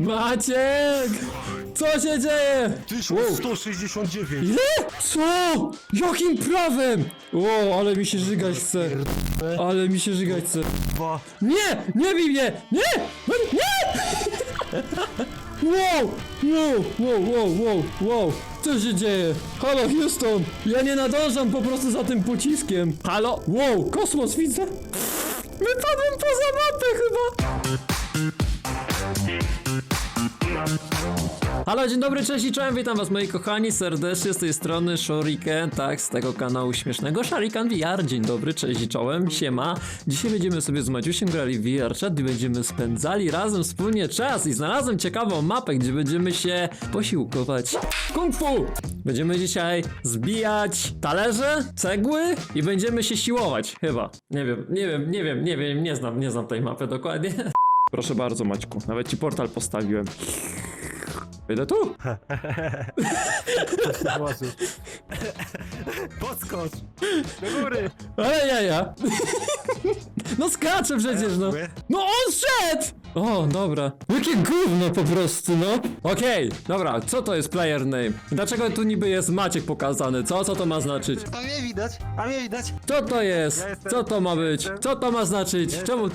Maciek! Co się dzieje? 1169. Ile? Co? Jakim prawem? O, ale mi się żygać chce. Ale mi się żygać chce. Dwa. Nie! Nie bij mnie! Nie! Nie! Wow! Wow! Wow! Wow! Wow! Wow! Co się dzieje? Halo Houston! Ja nie nadążam po prostu za tym pociskiem. Halo? Wow! Kosmos widzę? Wypadłem poza mapę chyba! Halo, dzień dobry, cześć i czołem, witam was moi kochani serdecznie z tej strony Shuriken, tak, z tego kanału śmiesznego Shuriken VR, dzień dobry, cześć i czołem, siema. Dzisiaj będziemy sobie z Maciusiem grali w VR chat i będziemy spędzali razem wspólnie czas i znalazłem ciekawą mapę, gdzie będziemy się posiłkować kung fu. Będziemy dzisiaj zbijać talerze, cegły i będziemy się siłować, chyba. Nie wiem, nie wiem, nie wiem, nie wiem, nie znam, nie znam tej mapy dokładnie. Proszę bardzo Maćku, nawet ci portal postawiłem. Idę tu? Podskocz. Do góry. Ale ja, ja. No skaczę przecież, no. No on szedł! O, dobra. Jakie gówno po prostu, no. Okej, dobra, co to jest player name? Dlaczego tu niby jest Maciek pokazany? Co? Co to ma znaczyć? A mnie widać, a mnie widać. Co to jest? Co to ma być? Co to ma znaczyć? Czemu...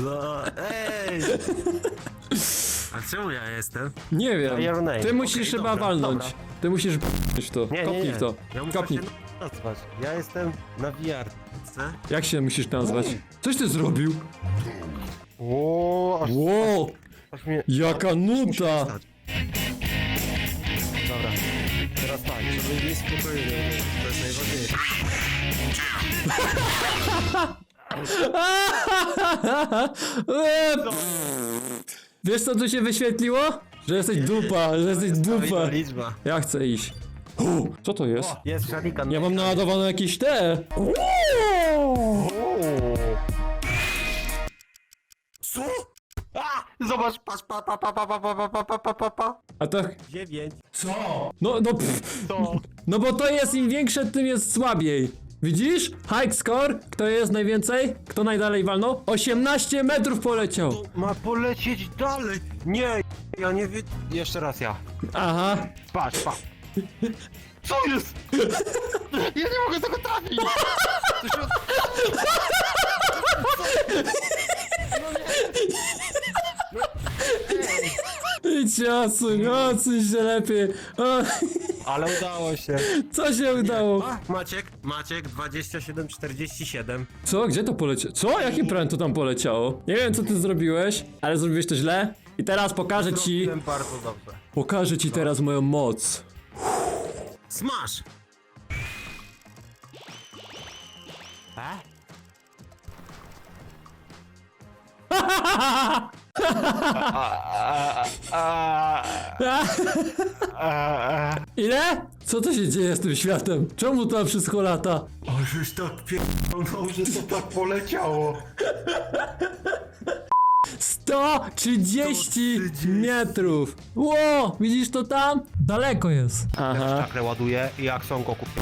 No, ej. A czemu ja jestem? Nie wiem. Name. Ty musisz Okej, chyba dobra, walnąć. dobra. Ty musisz w to. Nie, nie, Kopnij nie. w to. Ja muszę Kopnij. się nazwać. Ja jestem na VR. Jak się musisz nazwać? Coś ty zrobił? O, aż, Wow, aż mnie... jaka nuta! Dobra, teraz tak, żeby nie spokojnie, to jest najważniejsze. Eee, Wiesz co tu się wyświetliło? Że jesteś dupa, że jesteś dupa. liczba. Ja chcę iść. Co to jest? Jest szarikan. Ja mam naładowane jakieś te. Uuu. Co? A! Zobacz, patrz, pa, pa, pa, pa, pa, pa, pa, pa, pa, pa, pa, pa. A to... Dziewięć. No, no pff. To. No bo to jest im większe, tym jest słabiej. Widzisz? High score. Kto jest najwięcej? Kto najdalej walnął? 18 metrów poleciał. Ma polecieć dalej. Nie, ja nie wiem. Jeszcze raz ja. Aha. Patrz, patrz. Co jest? Ja nie mogę tego trafić. To się... Idź odsuń, odsuń się lepiej. O, Ale udało się. co się udało? A, Maciek, Maciek 2747. Co? Gdzie to poleciało? Co? Jakim prawem to tam poleciało? Nie wiem co ty zrobiłeś, ale zrobiłeś to źle. I teraz pokażę ci, Zrobiłem bardzo dobrze. pokażę ci teraz moją moc. Smash! Ile? Co to się dzieje z tym światem? Czemu to wszystko lata? O, żeś tak pierdolnął, że to tak poleciało. 130 130. metrów! Ło! Widzisz to tam? Daleko jest. Aha. Czakre ładuję i jak są go kupię.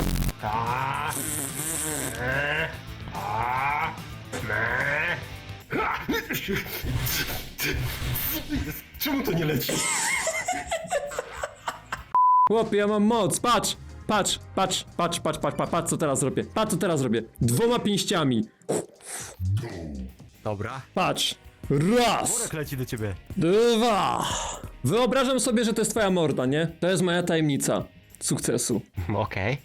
Czemu to nie leci? Chłopie, ja mam moc, patrz! Patrz, patrz, patrz, patrz, patrz, patrz, patrz co teraz robię. Patrz co teraz robię. Dwoma pięściami. Dobra. Patrz. Raz. Worek leci do ciebie. Dwa. Wyobrażam sobie, że to jest twoja morda, nie? To jest moja tajemnica sukcesu. Okej.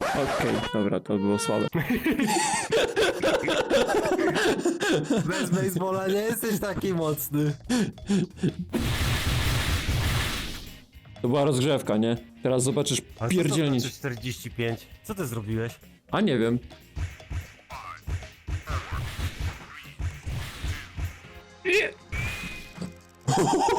Okej, dobra, to było słabe. Bez baseballa nie jesteś taki mocny. To była rozgrzewka, nie? Teraz zobaczysz A pierdzielnic. Co to znaczy 45? Co ty zrobiłeś? A nie wiem.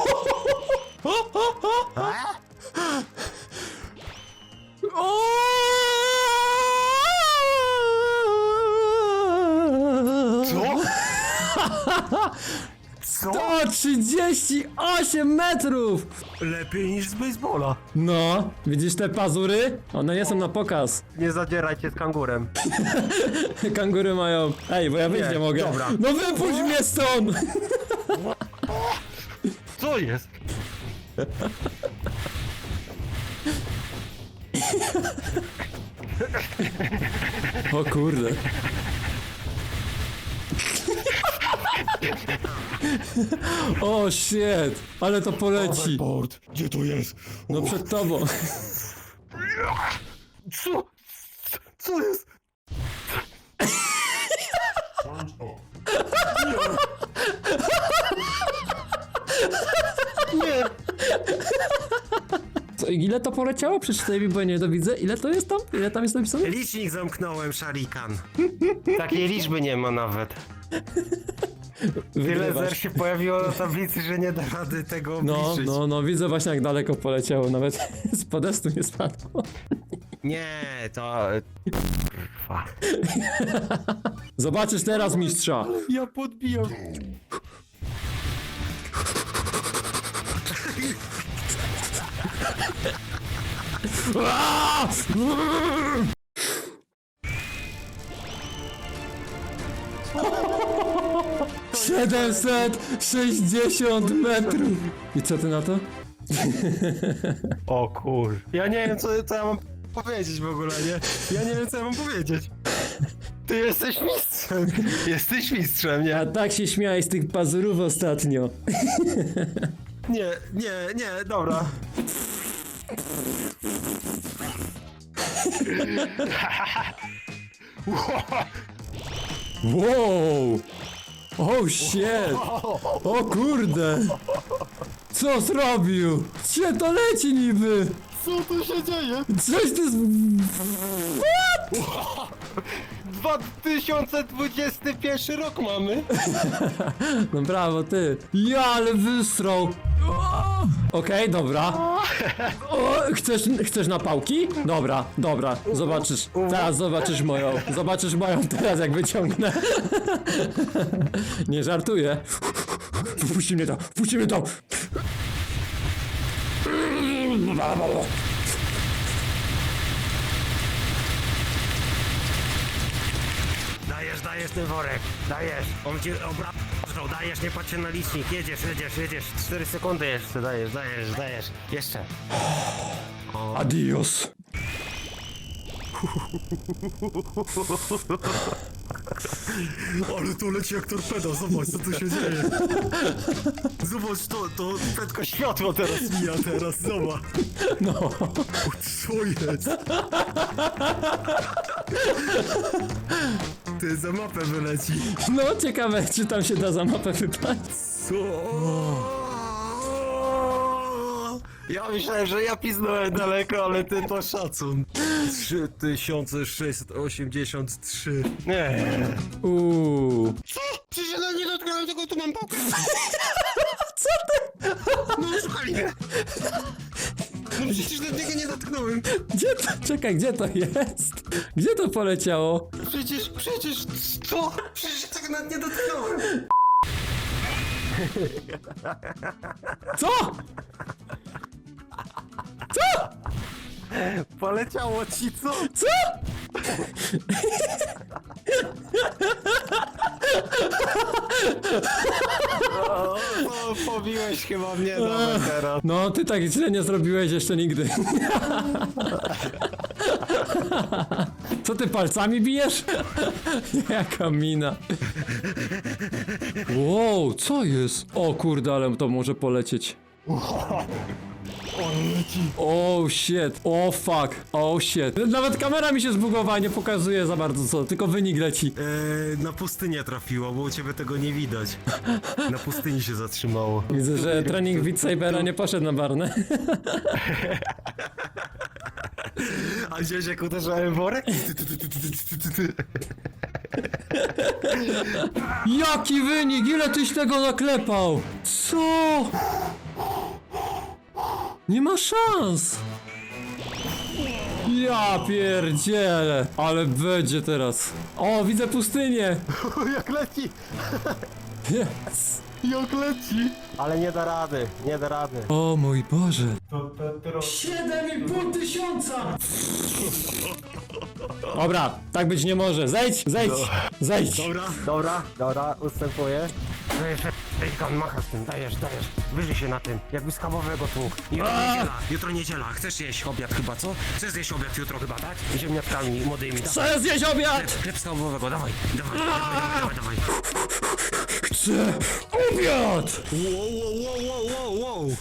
138 metrów! Lepiej niż z baseballa. No, widzisz te pazury? One nie są na pokaz. Nie zadzierajcie z kangurem. Kangury mają... Ej, bo ja wyjść nie, Nie, mogę. dobra. No wypuść mnie stąd! Co jest? O kurde. O shit, ale to poleci. Board, gdzie to jest? No przed tobą. Co? Co jest? Nie. Co, ile to poleciało? Przeczytaj mi, bo ja nie to widzę. Ile to jest tam? Ile tam jest napisane? Licznik zamknąłem, szarikan. Takiej liczby nie ma nawet. Tyle zer się pojawiło na tablicy, że nie da rady tego No, obliczyć. no, no, widzę właśnie jak daleko poleciało, nawet z podestu nie spadło. Nie, to... Kurwa. Zobaczysz teraz mistrza. Ja podbijam. 760 metrów! I co ty na to? O kur... Ja nie wiem, co, co ja mam powiedzieć w ogóle, nie? Ja nie wiem, co ja mam powiedzieć. Ty jesteś mistrzem. Jesteś mistrzem, nie? A tak się śmiałeś z tych pazurów ostatnio. Nie, nie, nie, dobra. Wow! Oh shit! O kurde! Co zrobił? Gdzie to leci niby? Co tu się dzieje? Coś ty z... 2021 rok mamy. No brawo, ty. Ja, ale wysrał. Okej, dobra. O, chcesz, chcesz na pałki? Dobra, dobra, zobaczysz. Teraz zobaczysz moją. Zobaczysz moją teraz, jak wyciągnę. Nie żartuję. Wpuści mnie tam, wpuści mnie tam. Dajesz, dajesz ten worek. Dajesz. On cię obrał. Dajesz, nie patrzcie na licznik. Jedziesz, jedziesz, jedziesz. 4 sekundy jeszcze. Dajesz, dajesz, dajesz. Jeszcze. Adios. Ale to leci jak torpeda, zobacz co tu się dzieje. Zobacz, to, to prędkość światła teraz mija teraz, zobacz. No. Co jest? Ty za mapę wyleci. No, ciekawe, czy tam się da za mapę wybrać. Co? Ja myślałem, że ja piznąłem daleko, ale ty to szacun. 3683. Nie. Uuu. Co? Przecież ja nie dotknąłem tego, tu mam pałkę. Co ty? No słuchaj mnie. No przecież do niego nie dotknąłem. Gdzie to? Czekaj, gdzie to jest? Gdzie to poleciało? Przecież, przecież, co? Przecież tego nawet nie dotknąłem. Co? Co? Poleciało ci co? Co? O, o, pobiłeś chyba mnie nawet teraz. No, ty tak źle nie zrobiłeś jeszcze nigdy. Co ty palcami bijesz? Jaka mina. Wow, co jest? O kurde, ale to może polecieć. On leci. Oh shit, oh fuck, oh shit. Nawet kamera mi się zbugowała, nie pokazuje za bardzo co, tylko wynik leci. Eee, na pustynię trafiło, bo u ciebie tego nie widać. Na pustyni się zatrzymało. Widzę, że trening Beat Sabera nie poszedł na barnę. A gdzieś jak uderzałem worek? Jaki wynik? Ile tyś tego naklepał? Co? Nie ma szans! Ja pierdzielę! Ale będzie teraz. O, widzę pustynię! jak leci! Yes! Jak leci! Ale nie da rady, nie da rady. O mój Boże. To, to, to... 7,5 tysiąca! Dobra, tak być nie może. Zejdź, zejdź, zejdź. Dobra, dobra, dobra, ustępuję. Dajesz, Ejkan, machasz tym, dajesz, dajesz. Wyżyj się na tym, jakby schabowego tu. Jutro niedziela, jutro niedziela. Chcesz jeść obiad chyba, co? Chcesz jeść obiad jutro chyba, tak? Ziemniaczkami młodymi, tak? Chcę zjeść obiad! Chleb schabowego, dawaj, dawaj, dawaj, dawaj, dawaj. Chcę obiad! Wow, wow, wow, wow, wow.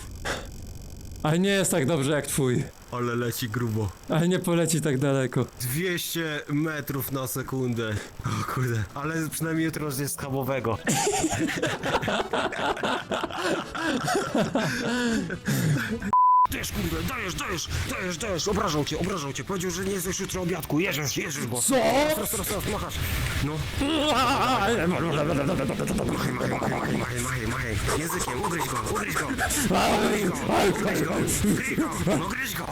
Ale nie jest tak dobrze jak twój. Ale leci grubo. Ale nie poleci tak daleko. 200 metrów na sekundę. O kurde. Ale przynajmniej jutro zjeść schabowego. Dajesz kurde, dajesz, dajesz, dajesz, dajesz, obrażał cię, obrażał cię, powiedział, że nie zjesz jutro obiadku, jeżesz, jeżesz go. Co? Raz, raz, raz, machasz. No. Machaj, machaj, machaj, machaj. Językiem, ugryź go, ugryź go. Ugryź go, ugryź go, ugryź go, no gryź go.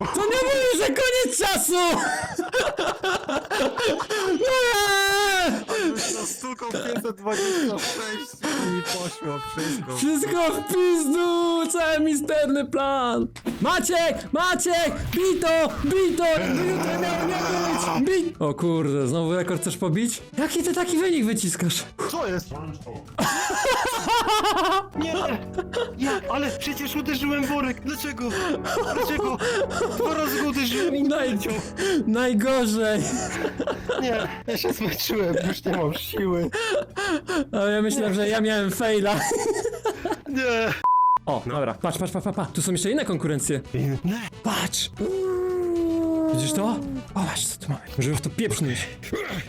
To nie mówi, że koniec czasu! Nie! No stukał 526 i poszło wszystko. Wszystko w pizdu! Cały misterny plan! Maciek! Maciek! Bito! Bito! Jutro miało nie być! Bit! O kurde, znowu rekord chcesz pobić? Jaki ty taki wynik wyciskasz? Co jest? Nie, nie, ale przecież uderzyłem worek. Dlaczego? Dlaczego? Dwa razy go uderzyłem i Naj... Najgorzej! Nie, ja się zmęczyłem, już nie mam siły. Ale ja myślałem, że ja miałem faila. Nie. O, dobra, patrz, patrz, patrz, patrz, patrz. Tu są jeszcze inne konkurencje. Nie. Patrz! Widzisz to? O, patrz, co tu mamy. Możemy w to pieprznąć.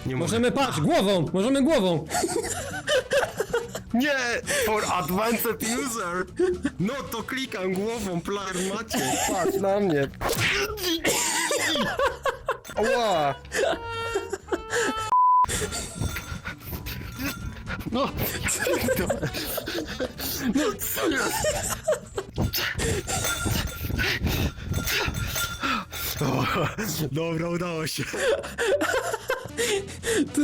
Nie może. Możemy, patrz, głową! Możemy głową! Nie! For advanced user! No to klikam głową, player macie. Patrz na mnie. Ła! No, no co jest? O, dobra, udało się. Tu,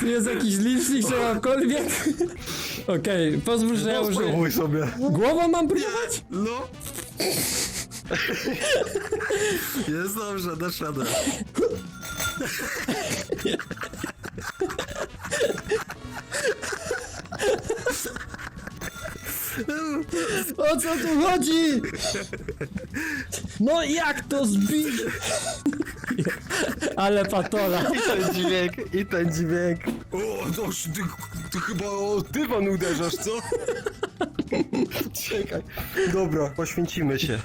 tu jest jakiś licznik, czy mamkolwiek? Okej, pozwól, że ja użyję. Spróbuj sobie. Głową mam próbować? No. Jest dobrze, dasz radę. O co tu chodzi? No jak to zbić? Ale patola. I ten dźwięk, i ten dźwięk. O, to, ty, ty chyba o dywan uderzasz, co? Czekaj. Dobra, poświęcimy się.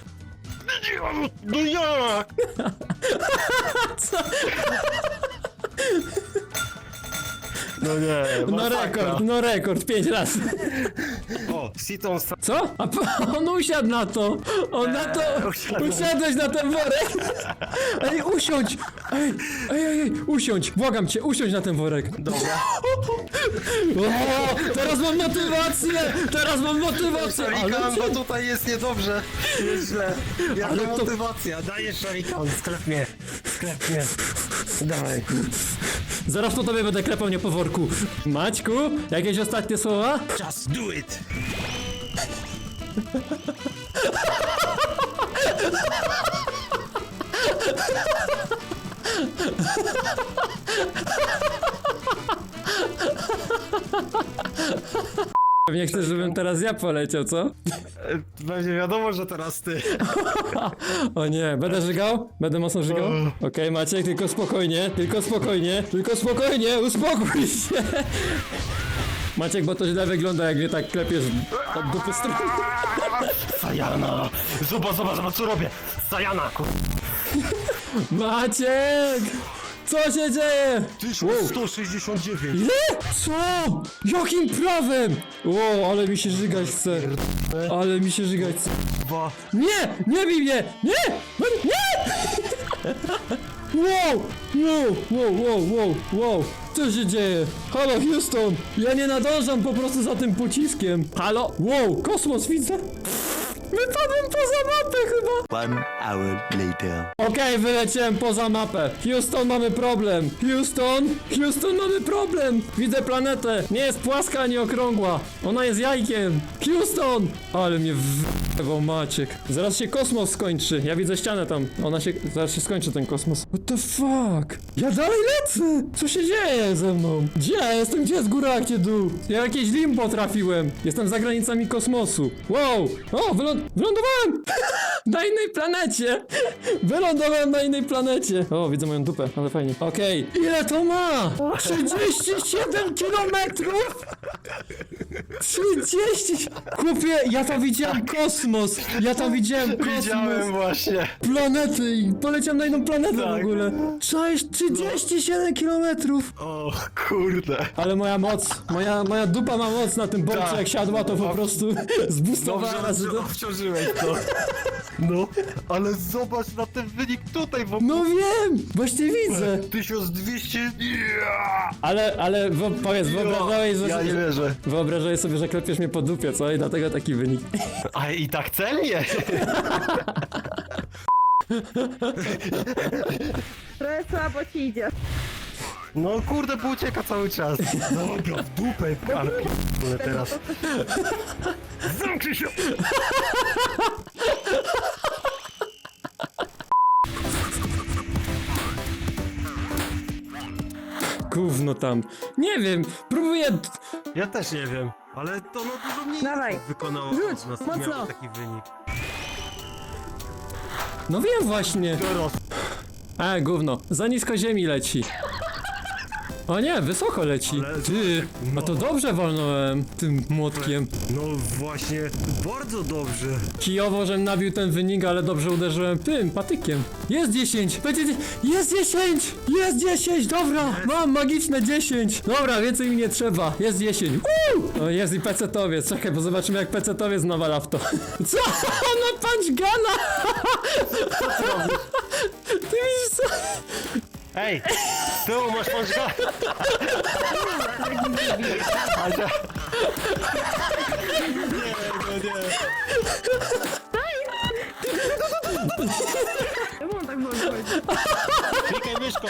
No jak? No nie, No masakra. rekord, no rekord, pięć razy. O, Siton Co? A p- on usiadł na to! On na to... usiadłem. Usiadłeś na ten worek! Ej, usiądź! Ej, ej, ej, ej, usiądź! Błagam cię, usiądź na ten worek! Dobra. O, teraz mam motywację! Teraz mam motywację! Ale Szarikan, cię... bo tutaj jest niedobrze. Jest źle. Jaka Ale to- motywacja? Dajesz szarikan, sklep mnie. Sklep mnie. Dawaj. Zaraz po tobie będę klepał nie po worku. Maćku, jakieś ostatnie słowa? Just do it. Pewnie chcesz, żebym teraz ja poleciał, co? Będzie wiadomo, że teraz ty. O nie, będę żygał? Będę mocno żygał? Okej, Maciek, tylko spokojnie, tylko spokojnie, tylko spokojnie, uspokój się! Maciek, bo to źle wygląda, jak mnie tak klepiesz od dupy strony. Sajana. Zobacz, zobacz, zobacz co robię. Sajana. kur- Maciek! Co się dzieje? 1169. Ile? Co? Jakim prawem? O, ale mi się żygać chce. Ale mi się żygać chce. Dwa. Nie! Nie bij mnie! Nie! No, Nie! Wow! Wow! Wow! Wow! Wow! Wow! Co się dzieje? Halo Houston! Ja nie nadążam po prostu za tym pociskiem. Halo? Wow! Kosmos widzę? Wypadłem poza mapę chyba! One hour later. Okej, wyleciałem poza mapę. Houston, mamy problem. Houston, Houston, mamy problem. Widzę planetę. Nie jest płaska ani okrągła. Ona jest jajkiem. Houston! Ale mnie w***wał Maciek. Zaraz się kosmos skończy. Ja widzę ścianę tam. Ona się... Zaraz się skończy ten kosmos. What the fuck? Ja dalej lecę! Co się dzieje ze mną? Gdzie ja jestem? Gdzie jest góra, a gdzie dół? Ja w jakieś limbo trafiłem. Jestem za granicami kosmosu. Wow! O, wyląd... wylądowałem! Na innej planecie! Wylądowałem na innej planecie! O, widzę moją dupę, ale fajnie. Okej, ile to ma? 37 kilometrów! 30! Chłopie, ja to widziałem kosmos! Ja to widziałem kosmos! właśnie. Planety i poleciałem na inną planetę w ogóle! Cześć, 37 kilometrów! O kurde. Ale moja moc, moja, moja dupa ma moc na tym borcie, Tak. jak siadła to po prostu zbustowała. Obciążyłeś to. No, ale zobacz na ten wynik tutaj w ogóle. No wiem! Właśnie widzę! 1200. Ale, ale wo, powiedz, wyobrażałeś, że, Ja nie wierzę. wyobrażałeś sobie, że klepiesz mnie po dupie, co? I dlatego taki wynik. A i tak celnie. Trochę słabo ci idzie. No kurde, bo ucieka cały czas. Dobra, w dupę, ale p***le teraz. Zamknij się! Gówno tam. Nie wiem, próbuję... Ja też nie wiem, ale to no dużo mniej Dawaj. wykonało Rzuć, od nas, mocno. miało taki wynik. No wiem właśnie. Teraz. A, gówno. Za nisko ziemi leci. O nie, wysoko leci. Ale- Ty, a to dobrze walnąłem tym młotkiem. No właśnie, bardzo dobrze. Kijowo, żem nabił ten wynik, ale dobrze uderzyłem tym, patykiem. Jest 10! Będzie dzie- Jest 10! Jest 10! Dobra! Mam magiczne 10! Dobra, więcej mi nie trzeba. Jest 10. Woo! O, jest i pecetowiec. Czekaj, bo zobaczymy jak pecetowiec nawala w to. Co? Ona punch gana! Ty widzisz co? Ej, z tyłu masz pączka. No nie. Czemu on tak wolno chodzi? Klikaj myszką.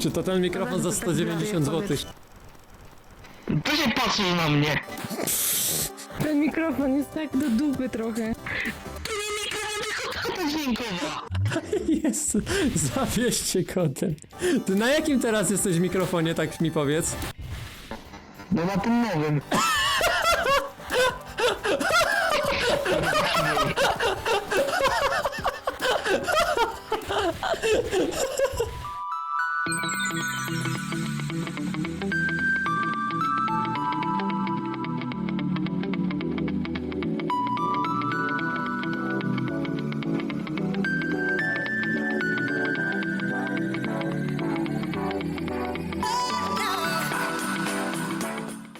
Czy to ten mikrofon za 190 zł? To się patrzy na mnie. Ten mikrofon jest tak do dupy trochę. To dźwiękowa. Jest, zawieźcie kotem. Ty na jakim teraz jesteś mikrofonie, tak mi powiedz? No na tym nowym.